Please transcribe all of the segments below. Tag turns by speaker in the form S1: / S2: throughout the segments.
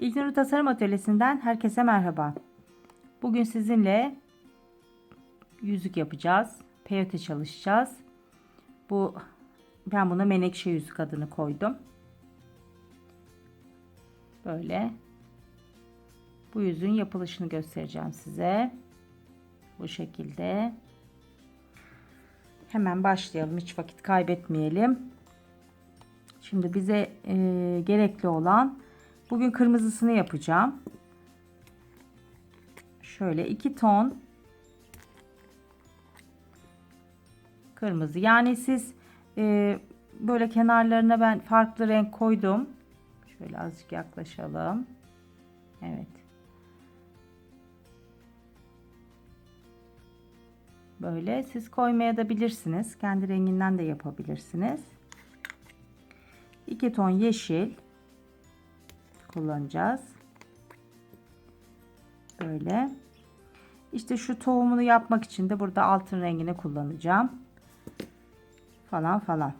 S1: İlknur Tasarım Atölyesi'nden herkese merhaba. Bugün sizinle yüzük yapacağız. Peyote çalışacağız. Bu ben buna menekşe yüzük adını koydum. Böyle. Bu yüzüğün yapılışını göstereceğim size. Bu şekilde. Hemen başlayalım. Hiç vakit kaybetmeyelim. Şimdi bize e, gerekli olan bugün kırmızısını yapacağım. Şöyle 2 ton kırmızı. Yani siz e, böyle kenarlarına ben farklı renk koydum. Şöyle azıcık yaklaşalım. Evet. Böyle siz koymaya da bilirsiniz. Kendi renginden de yapabilirsiniz. 2 ton yeşil kullanacağız. Böyle. İşte şu tohumunu yapmak için de burada altın rengini kullanacağım. Falan falan.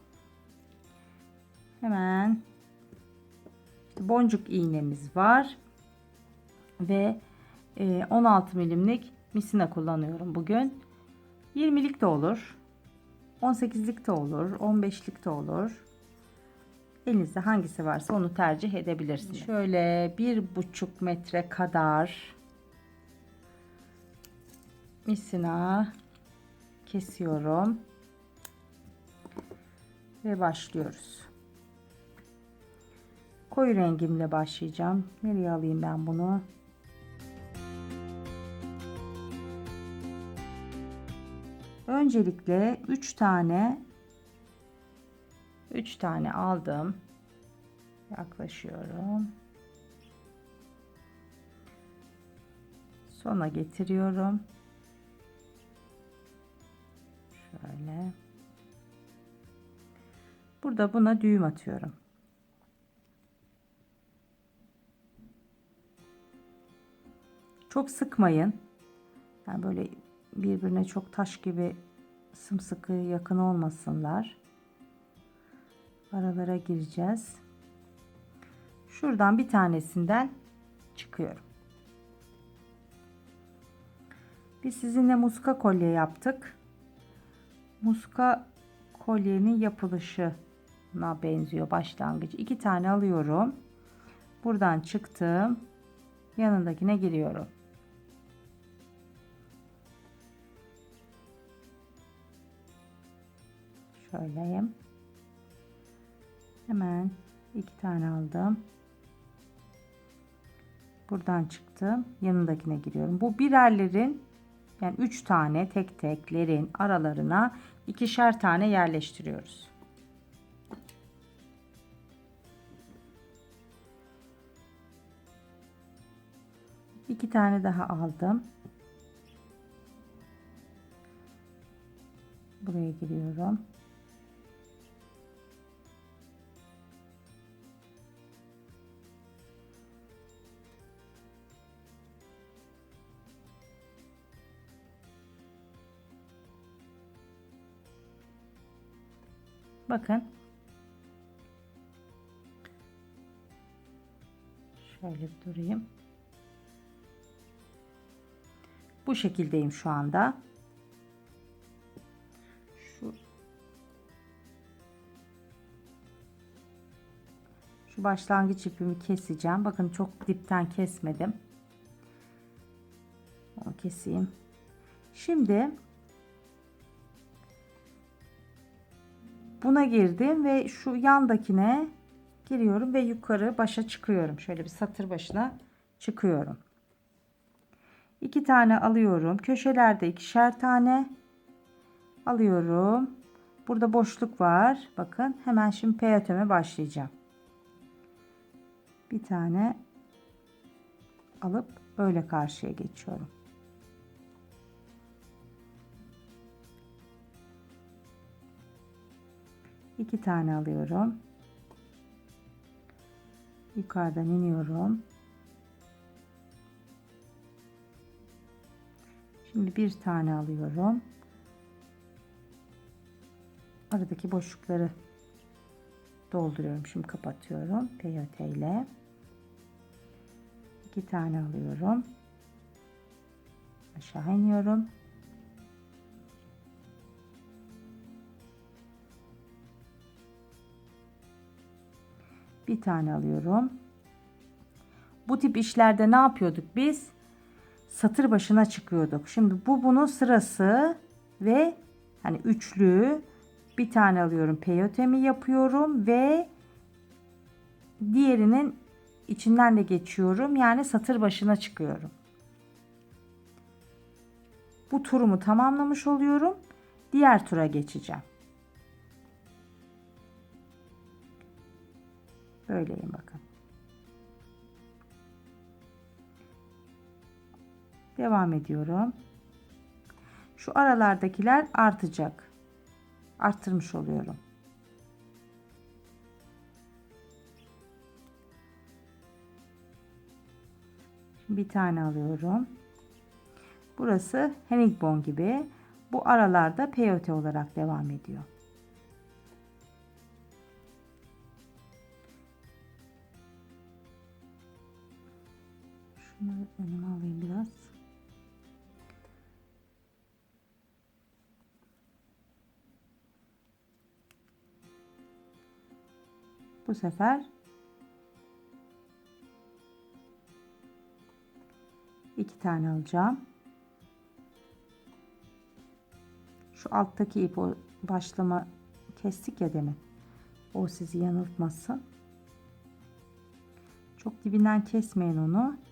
S1: Hemen işte boncuk iğnemiz var. Ve 16 milimlik misina kullanıyorum bugün. 20'lik de olur. 18'lik de olur. 15'lik de olur. Elinizde hangisi varsa onu tercih edebilirsiniz. Şöyle bir buçuk metre kadar misina kesiyorum ve başlıyoruz. Koyu rengimle başlayacağım. Nereye alayım ben bunu? Öncelikle 3 tane 3 tane aldım. Yaklaşıyorum. Sona getiriyorum. Şöyle. Burada buna düğüm atıyorum. Çok sıkmayın. Yani böyle birbirine çok taş gibi sımsıkı yakın olmasınlar. Aralara gireceğiz. Şuradan bir tanesinden çıkıyorum. Biz sizinle muska kolye yaptık. Muska kolyenin yapılışına benziyor başlangıcı. İki tane alıyorum. Buradan çıktım. Yanındakine giriyorum. Şöyleyim. Hemen iki tane aldım. Buradan çıktım. Yanındakine giriyorum. Bu birerlerin yani üç tane tek teklerin aralarına ikişer tane yerleştiriyoruz. İki tane daha aldım. Buraya giriyorum. Bakın. Şöyle durayım. Bu şekildeyim şu anda. Şu Şu başlangıç ipimi keseceğim. Bakın çok dipten kesmedim. Onu keseyim. Şimdi buna girdim ve şu yandakine giriyorum ve yukarı başa çıkıyorum. Şöyle bir satır başına çıkıyorum. İki tane alıyorum. Köşelerde ikişer tane alıyorum. Burada boşluk var. Bakın hemen şimdi peyotöme başlayacağım. Bir tane alıp öyle karşıya geçiyorum. İki tane alıyorum. Yukarıdan iniyorum. Şimdi bir tane alıyorum. Aradaki boşlukları dolduruyorum. Şimdi kapatıyorum. Peyote ile. İki tane alıyorum. Aşağı iniyorum. Bir tane alıyorum. Bu tip işlerde ne yapıyorduk biz? Satır başına çıkıyorduk. Şimdi bu bunun sırası ve hani üçlü bir tane alıyorum. Peyotemi yapıyorum ve diğerinin içinden de geçiyorum. Yani satır başına çıkıyorum. Bu turumu tamamlamış oluyorum. Diğer tura geçeceğim. Böyleyim bakın. Devam ediyorum. Şu aralardakiler artacak. Arttırmış oluyorum. bir tane alıyorum. Burası herringbone gibi. Bu aralarda peyote olarak devam ediyor. Şunları önüme alayım biraz. Bu sefer iki tane alacağım. Şu alttaki ip o başlama kestik ya demin. O sizi yanıltmasın. Çok dibinden kesmeyin onu.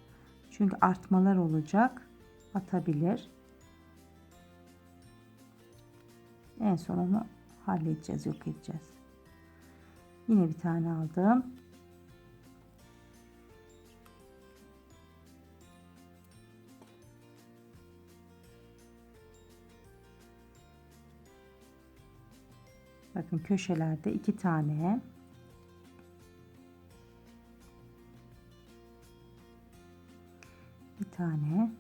S1: Çünkü artmalar olacak. Atabilir. En son onu halledeceğiz, yok edeceğiz. Yine bir tane aldım. Bakın köşelerde iki tane. Tane.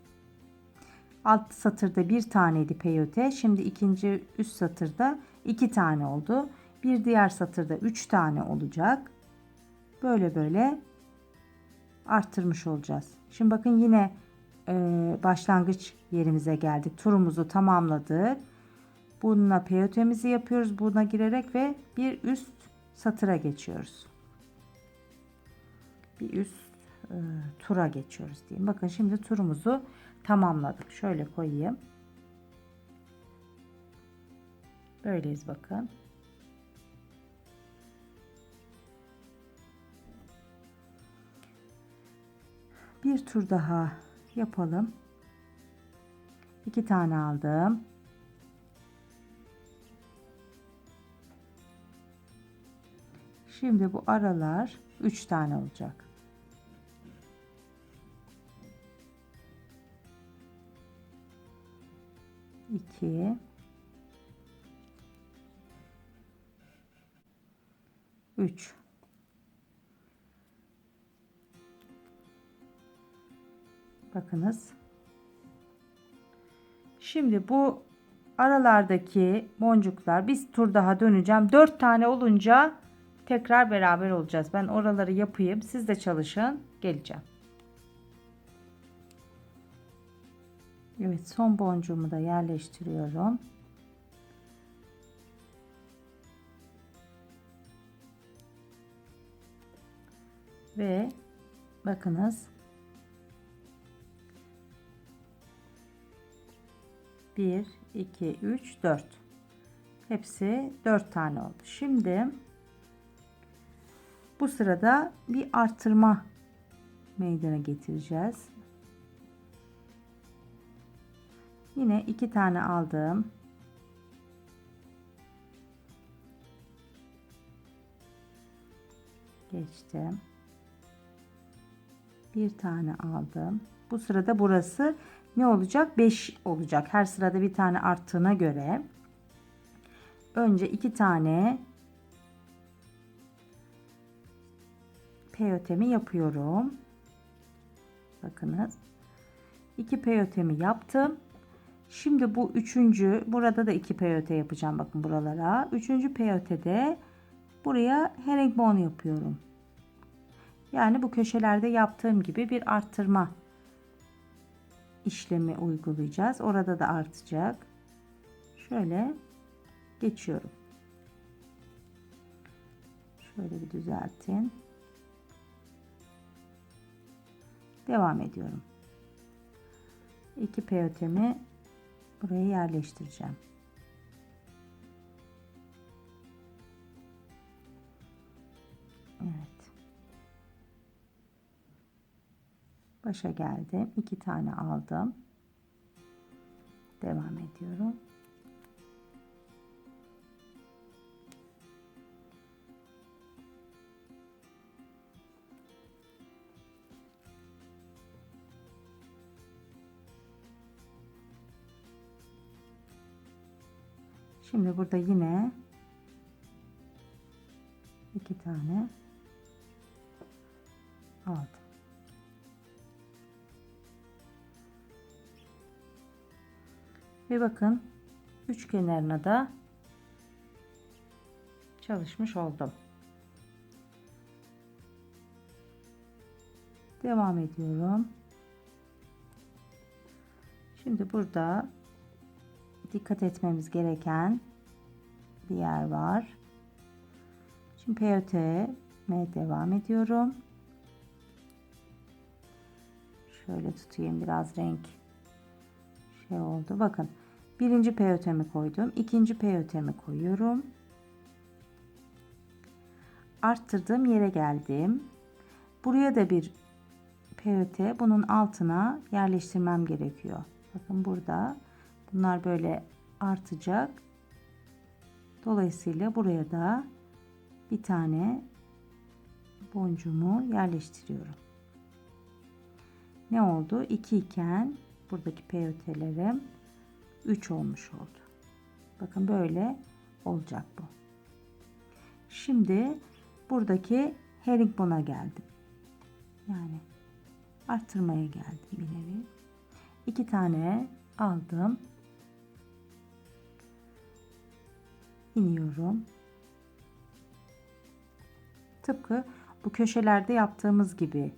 S1: Alt satırda bir taneydi peyote. Şimdi ikinci üst satırda iki tane oldu. Bir diğer satırda üç tane olacak. Böyle böyle arttırmış olacağız. Şimdi bakın yine e, başlangıç yerimize geldik. Turumuzu tamamladık. Bununla peyotemizi yapıyoruz. Buna girerek ve bir üst satıra geçiyoruz. Bir üst e, tura geçiyoruz diyeyim. Bakın şimdi turumuzu tamamladık. Şöyle koyayım. Böyleyiz bakın. Bir tur daha yapalım. İki tane aldım. Şimdi bu aralar 3 tane olacak. İki. Üç. Bakınız. Şimdi bu aralardaki boncuklar bir tur daha döneceğim. 4 tane olunca tekrar beraber olacağız. Ben oraları yapayım. Siz de çalışın. Geleceğim. Evet son boncuğumu da yerleştiriyorum. Ve bakınız bir, iki, üç, dört. Hepsi dört tane oldu. Şimdi bu sırada bir artırma meydana getireceğiz. Yine iki tane aldım. Geçtim. Bir tane aldım. Bu sırada burası ne olacak? 5 olacak. Her sırada bir tane arttığına göre. Önce iki tane peyotemi yapıyorum. Bakınız. iki peyotemi yaptım. Şimdi bu üçüncü burada da iki peyote yapacağım bakın buralara. Üçüncü peyotede buraya herringbone yapıyorum. Yani bu köşelerde yaptığım gibi bir arttırma işlemi uygulayacağız. Orada da artacak. Şöyle geçiyorum. Şöyle bir düzeltin. Devam ediyorum. İki peyotemi buraya yerleştireceğim. Evet. Başa geldim. iki tane aldım. Devam ediyorum. Şimdi burada yine iki tane aldım. Ve bakın üç kenarına da çalışmış oldum. Devam ediyorum. Şimdi burada dikkat etmemiz gereken bir yer var. Şimdi peyote devam ediyorum. Şöyle tutayım biraz renk şey oldu. Bakın birinci peyotemi koydum. ikinci peyotemi koyuyorum. Arttırdığım yere geldim. Buraya da bir peyote bunun altına yerleştirmem gerekiyor. Bakın burada bunlar böyle artacak. Dolayısıyla buraya da bir tane boncuğumu yerleştiriyorum. Ne oldu? 2 iken buradaki peyotelerim 3 olmuş oldu. Bakın böyle olacak bu. Şimdi buradaki herringbona geldim. Yani arttırmaya geldim bir nevi. İki tane aldım. İniyorum. Tıpkı bu köşelerde yaptığımız gibi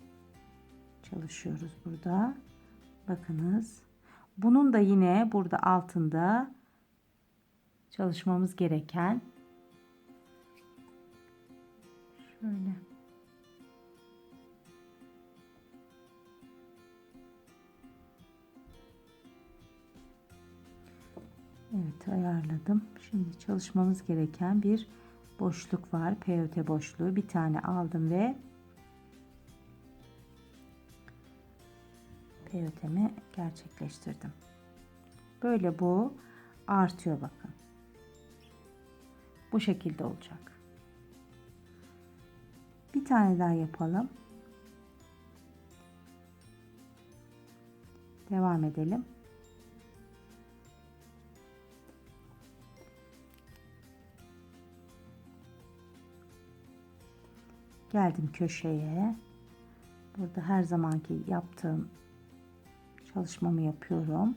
S1: çalışıyoruz burada. Bakınız. Bunun da yine burada altında çalışmamız gereken şöyle Evet ayarladım. Şimdi çalışmamız gereken bir boşluk var. Peyote boşluğu. Bir tane aldım ve peyotemi gerçekleştirdim. Böyle bu artıyor bakın. Bu şekilde olacak. Bir tane daha yapalım. Devam edelim. Geldim köşeye. Burada her zamanki yaptığım çalışmamı yapıyorum.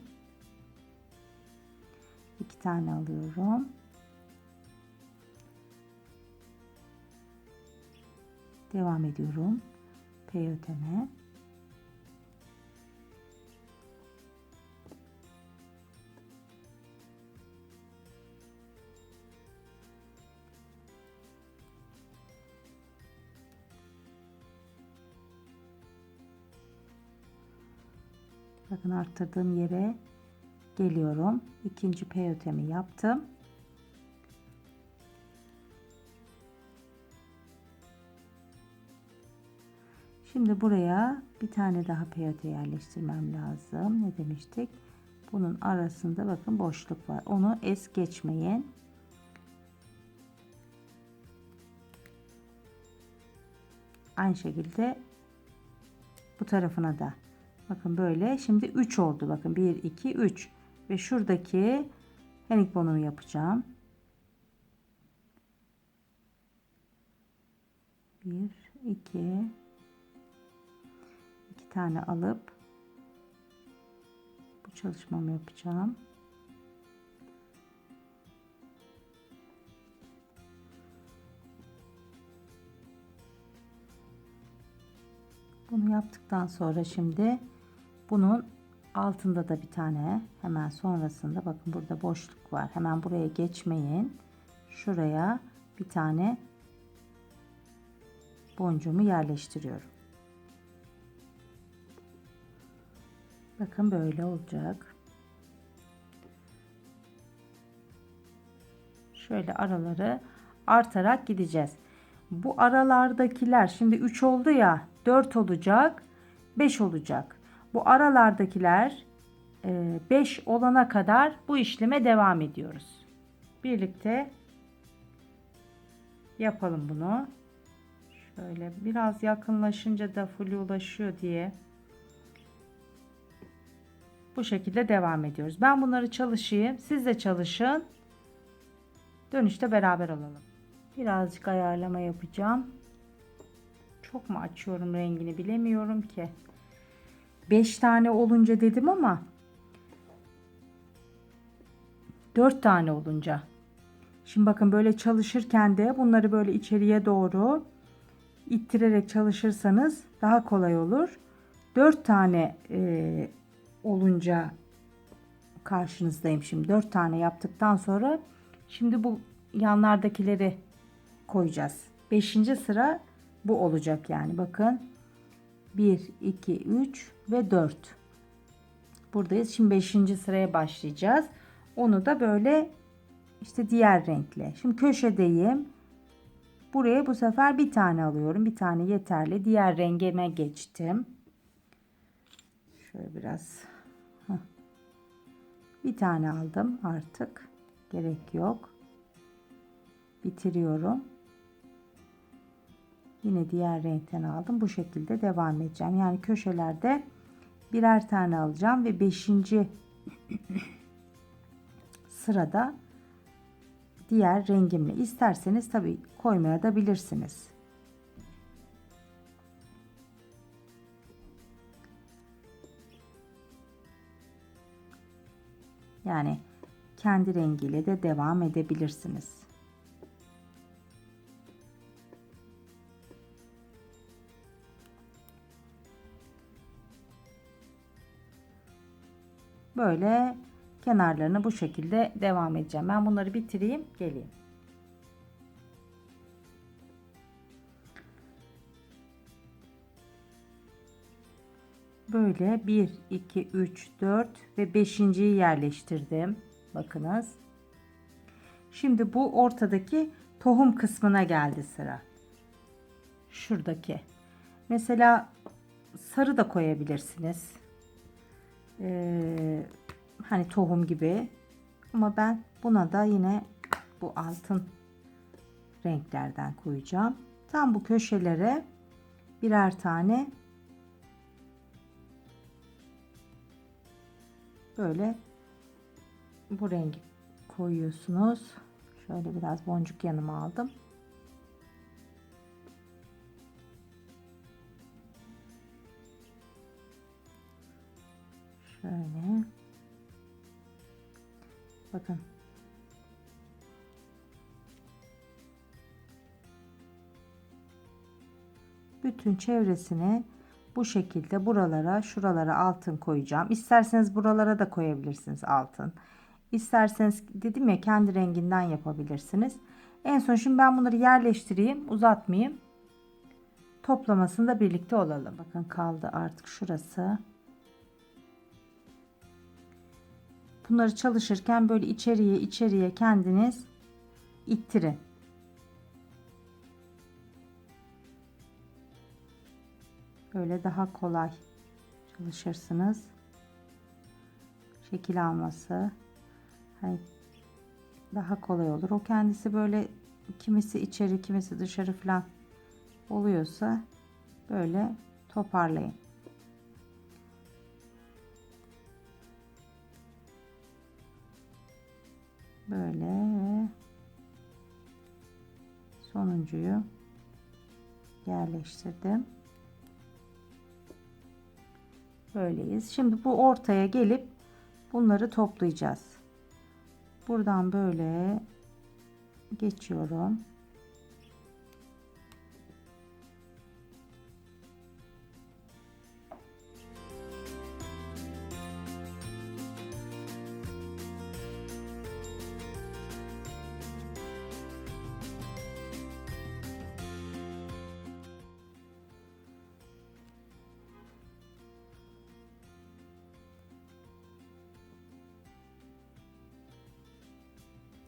S1: İki tane alıyorum. Devam ediyorum. Peyoteme. Bakın arttırdığım yere geliyorum. İkinci peyotemi yaptım. Şimdi buraya bir tane daha peyote yerleştirmem lazım. Ne demiştik? Bunun arasında bakın boşluk var. Onu es geçmeyin. Aynı şekilde bu tarafına da Bakın böyle. Şimdi 3 oldu. Bakın 1, 2, 3. Ve şuradaki henik bonumu yapacağım. 1, 2, 2 tane alıp bu çalışmamı yapacağım. Bunu yaptıktan sonra şimdi bunun altında da bir tane hemen sonrasında bakın burada boşluk var. Hemen buraya geçmeyin. Şuraya bir tane boncuğumu yerleştiriyorum. Bakın böyle olacak. Şöyle araları artarak gideceğiz. Bu aralardakiler şimdi 3 oldu ya 4 olacak 5 olacak. Bu aralardakiler 5 olana kadar bu işleme devam ediyoruz. Birlikte yapalım bunu. Şöyle biraz yakınlaşınca da flulaşıyor diye bu şekilde devam ediyoruz. Ben bunları çalışayım. Siz de çalışın. Dönüşte beraber olalım. Birazcık ayarlama yapacağım. Çok mu açıyorum rengini bilemiyorum ki. 5 tane olunca dedim ama 4 tane olunca. Şimdi bakın böyle çalışırken de bunları böyle içeriye doğru ittirerek çalışırsanız daha kolay olur. 4 tane e, olunca karşınızdayım şimdi. 4 tane yaptıktan sonra şimdi bu yanlardakileri koyacağız. 5. sıra bu olacak yani. Bakın 1 2 3 ve 4. Buradayız. Şimdi 5. sıraya başlayacağız. Onu da böyle işte diğer renkle. Şimdi köşedeyim. Buraya bu sefer bir tane alıyorum. Bir tane yeterli. Diğer rengime geçtim. Şöyle biraz bir tane aldım artık. Gerek yok. Bitiriyorum. Yine diğer renkten aldım. Bu şekilde devam edeceğim. Yani köşelerde birer tane alacağım ve 5. sırada diğer rengimle isterseniz tabi koymaya da bilirsiniz. Yani kendi rengiyle de devam edebilirsiniz. Böyle kenarlarını bu şekilde devam edeceğim. Ben bunları bitireyim, geleyim. Böyle 1, 2, 3, 4 ve 5.yi yerleştirdim. Bakınız. Şimdi bu ortadaki tohum kısmına geldi sıra. Şuradaki. Mesela sarı da koyabilirsiniz. Ee, hani tohum gibi. Ama ben buna da yine bu altın renklerden koyacağım. Tam bu köşelere birer tane böyle bu rengi koyuyorsunuz. Şöyle biraz boncuk yanıma aldım. Şöyle. Bakın. Bütün çevresini bu şekilde buralara şuralara altın koyacağım. İsterseniz buralara da koyabilirsiniz altın. İsterseniz dedim ya kendi renginden yapabilirsiniz. En son şimdi ben bunları yerleştireyim uzatmayayım. Toplamasında birlikte olalım. Bakın kaldı artık şurası. Bunları çalışırken böyle içeriye içeriye kendiniz ittirin. Böyle daha kolay çalışırsınız. Şekil alması hani daha kolay olur. O kendisi böyle kimisi içeri kimisi dışarı falan oluyorsa böyle toparlayın. Böyle sonuncuyu yerleştirdim. Böyleyiz. Şimdi bu ortaya gelip bunları toplayacağız. Buradan böyle geçiyorum.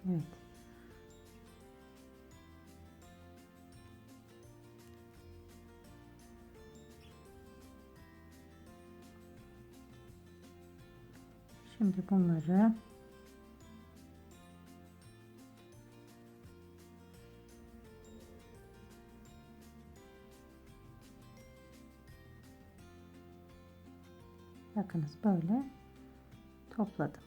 S1: Evet. Şimdi bunları bakınız böyle topladım.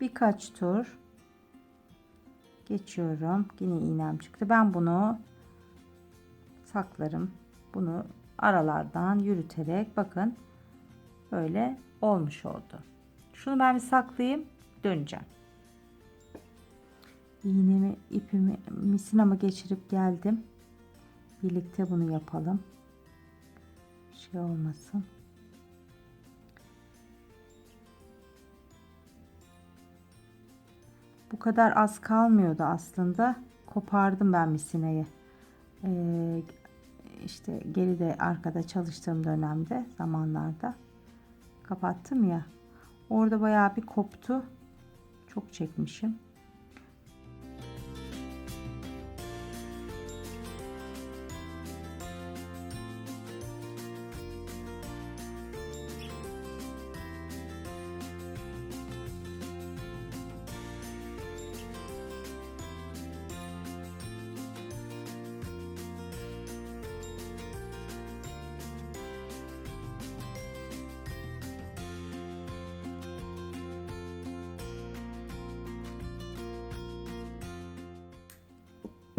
S1: Birkaç tur geçiyorum. Yine iğnem çıktı. Ben bunu saklarım. Bunu aralardan yürüterek bakın böyle olmuş oldu. Şunu ben bir saklayayım. Döneceğim. İğnemi, ipimi, misinamı geçirip geldim. Birlikte bunu yapalım. Şey olmasın. Bu kadar az kalmıyordu aslında. Kopardım ben misineyi. Ee, işte geride arkada çalıştığım dönemde zamanlarda kapattım ya. Orada bayağı bir koptu. Çok çekmişim.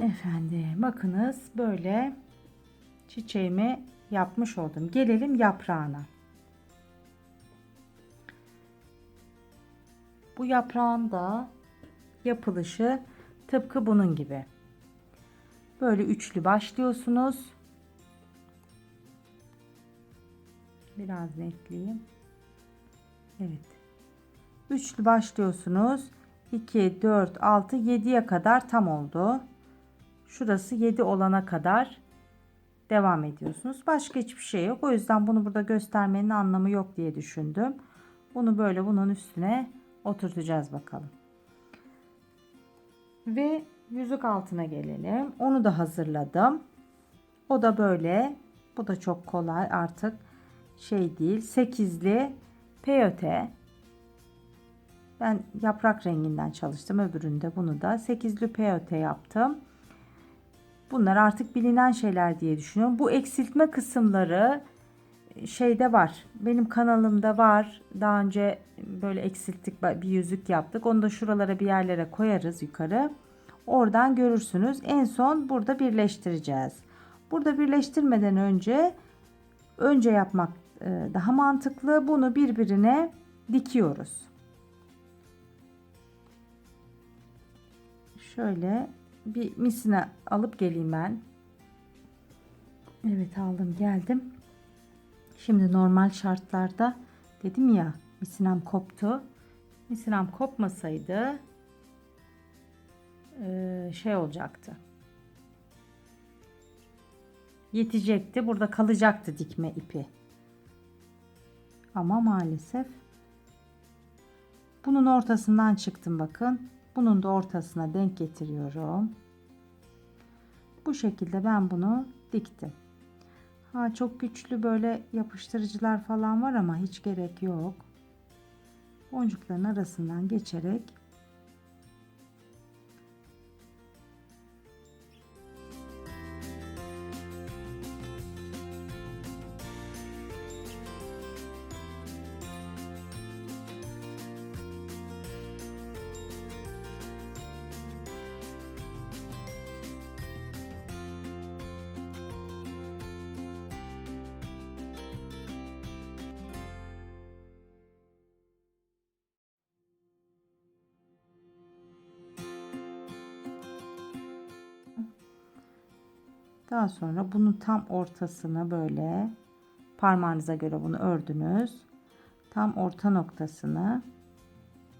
S1: Efendim bakınız böyle çiçeğimi yapmış oldum. Gelelim yaprağına. Bu yaprağın da yapılışı tıpkı bunun gibi. Böyle üçlü başlıyorsunuz. Biraz netleyeyim. Evet. Üçlü başlıyorsunuz. 2, 4, 6, 7'ye kadar tam oldu. Şurası 7 olana kadar devam ediyorsunuz. Başka hiçbir şey yok. O yüzden bunu burada göstermenin anlamı yok diye düşündüm. Bunu böyle bunun üstüne oturtacağız bakalım. Ve yüzük altına gelelim. Onu da hazırladım. O da böyle. Bu da çok kolay artık şey değil. Sekizli peyote. Ben yaprak renginden çalıştım. Öbüründe bunu da sekizli peyote yaptım. Bunlar artık bilinen şeyler diye düşünüyorum. Bu eksiltme kısımları e, şeyde var. Benim kanalımda var. Daha önce böyle eksilttik bir yüzük yaptık. Onu da şuralara bir yerlere koyarız yukarı. Oradan görürsünüz. En son burada birleştireceğiz. Burada birleştirmeden önce önce yapmak e, daha mantıklı. Bunu birbirine dikiyoruz. Şöyle bir misine alıp geleyim ben. Evet aldım geldim. Şimdi normal şartlarda dedim ya misinem koptu. Misinem kopmasaydı şey olacaktı. Yetecekti. Burada kalacaktı dikme ipi. Ama maalesef bunun ortasından çıktım bakın. Bunun da ortasına denk getiriyorum. Bu şekilde ben bunu diktim. Ha çok güçlü böyle yapıştırıcılar falan var ama hiç gerek yok. Boncukların arasından geçerek Daha sonra bunun tam ortasını böyle parmağınıza göre bunu ördünüz. Tam orta noktasını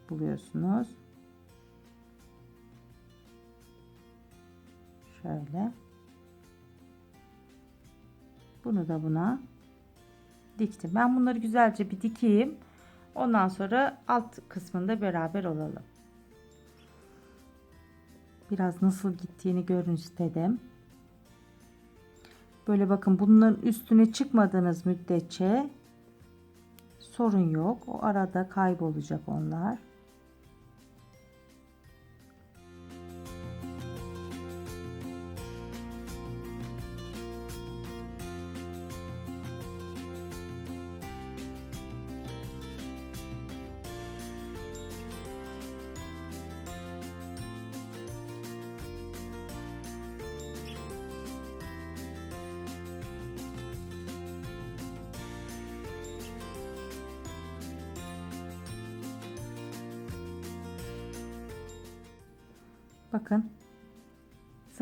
S1: buluyorsunuz. Şöyle. Bunu da buna diktim. Ben bunları güzelce bir dikeyim. Ondan sonra alt kısmında beraber olalım. Biraz nasıl gittiğini görün istedim. Böyle bakın bunların üstüne çıkmadığınız müddetçe sorun yok. O arada kaybolacak onlar.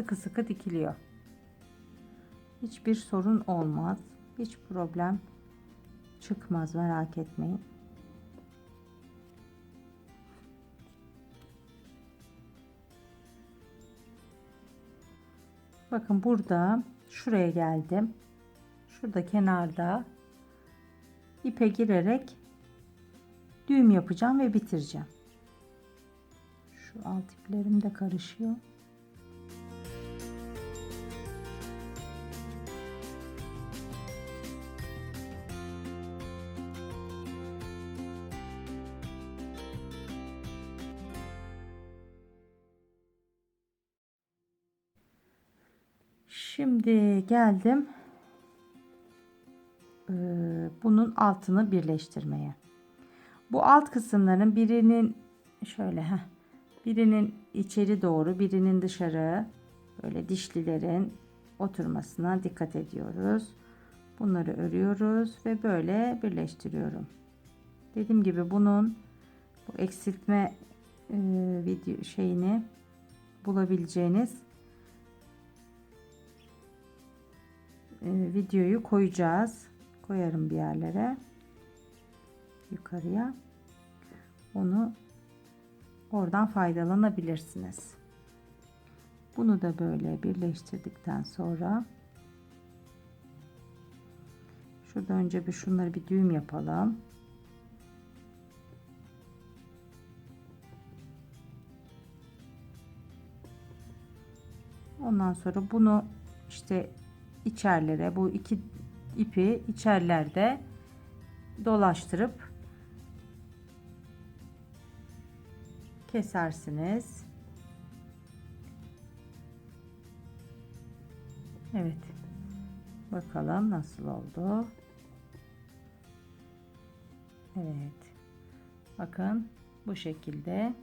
S1: Sıkı sıkı dikiliyor. Hiçbir sorun olmaz. Hiç problem çıkmaz merak etmeyin. Bakın burada şuraya geldim. Şurada kenarda ipe girerek düğüm yapacağım ve bitireceğim. Şu alt iplerim de karışıyor. Şimdi geldim bunun altını birleştirmeye. Bu alt kısımların birinin şöyle heh, birinin içeri doğru birinin dışarı böyle dişlilerin oturmasına dikkat ediyoruz. Bunları örüyoruz ve böyle birleştiriyorum. Dediğim gibi bunun bu eksiltme e, video şeyini bulabileceğiniz videoyu koyacağız. Koyarım bir yerlere. Yukarıya. Onu oradan faydalanabilirsiniz. Bunu da böyle birleştirdikten sonra şurada önce bir şunları bir düğüm yapalım. Ondan sonra bunu işte içerlere bu iki ipi içerlerde dolaştırıp kesersiniz. Evet. Bakalım nasıl oldu. Evet. Bakın bu şekilde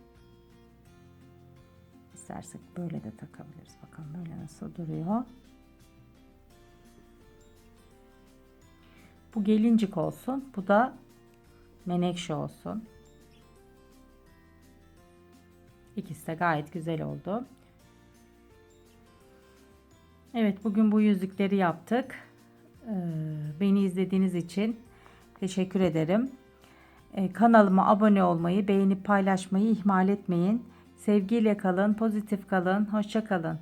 S1: istersek böyle de takabiliriz. Bakın böyle nasıl duruyor. Bu gelincik olsun. Bu da menekşe olsun. İkisi de gayet güzel oldu. Evet bugün bu yüzükleri yaptık. Ee, Beni izlediğiniz için teşekkür ederim. Ee, Kanalıma abone olmayı, beğenip paylaşmayı ihmal etmeyin. Sevgiyle kalın, pozitif kalın, hoşça kalın.